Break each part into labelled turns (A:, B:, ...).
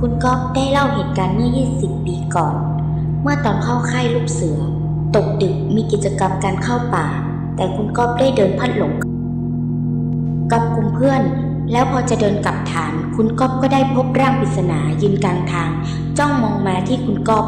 A: คุณก๊อฟได้เล่าเหตุการณ์เมื่อ 20 ปีก่อน เมื่อตอนเข้าค่ายลูกเสือ ตกดึกมีกิจกรรมการเข้าป่า แต่คุณก๊อฟได้เดินพลัดหลง กับกลุ่มเพื่อน แล้วพอจะเดินกลับฐาน คุณก๊อฟก็ได้พบร่างปริศนายืนกลางทาง จ้องมองมาที่คุณก๊อฟ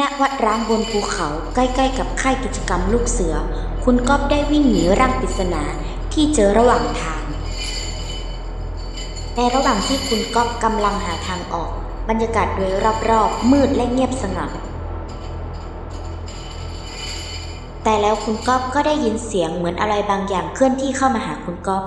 A: ณวัดร้างบนภูเขาใกล้ๆกับค่ายกิจกรรมลูกเสือ คุณก๊อฟได้วิ่งหนีร่างปริศนาที่เจอระหว่างทาง ในระหว่างที่คุณก๊อฟกำลังหาทางออก บรรยากาศโดยรอบๆ มืดและเงียบสงบแต่แล้วคุณก๊อฟก็ได้ยินเสียงเหมือนอะไรบางอย่างเคลื่อนที่เข้ามาหาคุณก๊อฟ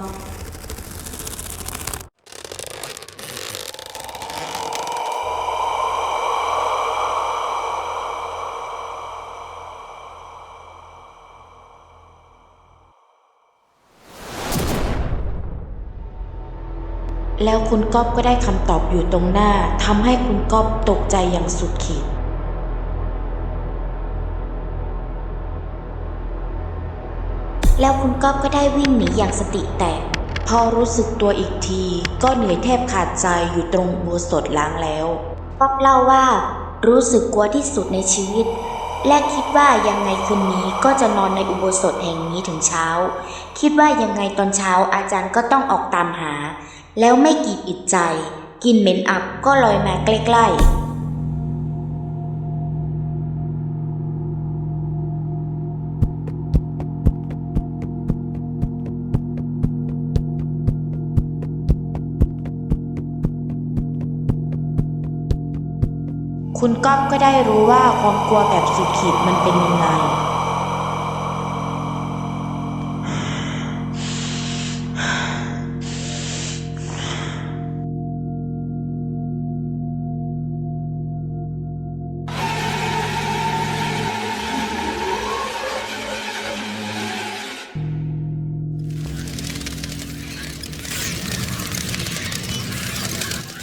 A: แล้วคุณก๊อฟก็ได้คำตอบอยู่ตรงหน้าทำให้คุณก๊อฟตกใจอย่างสุดขีดแล้วคุณก๊อฟก็ได้วิ่งหนีอย่างสติแตก พอรู้สึกตัวอีกที ก็เหนื่อยแทบขาดใจอยู่ตรงอุโบสถล้างแล้วก๊อฟเล่าว่า รู้สึกกลัวที่สุดในชีวิต และคิดว่ายังไงคืนนี้ก็จะนอนในอุโบสถแห่งนี้ถึงเช้า คิดว่ายังไงตอนเช้าอาจารย์ก็ต้องออกตามหา แล้วไม่กีดอิดใจกินเหม็นอับก็ลอยมาใกล้ๆคุณก๊อฟก็ได้รู้ว่าความกลัวแบบสุดขีดมันเป็นยังไง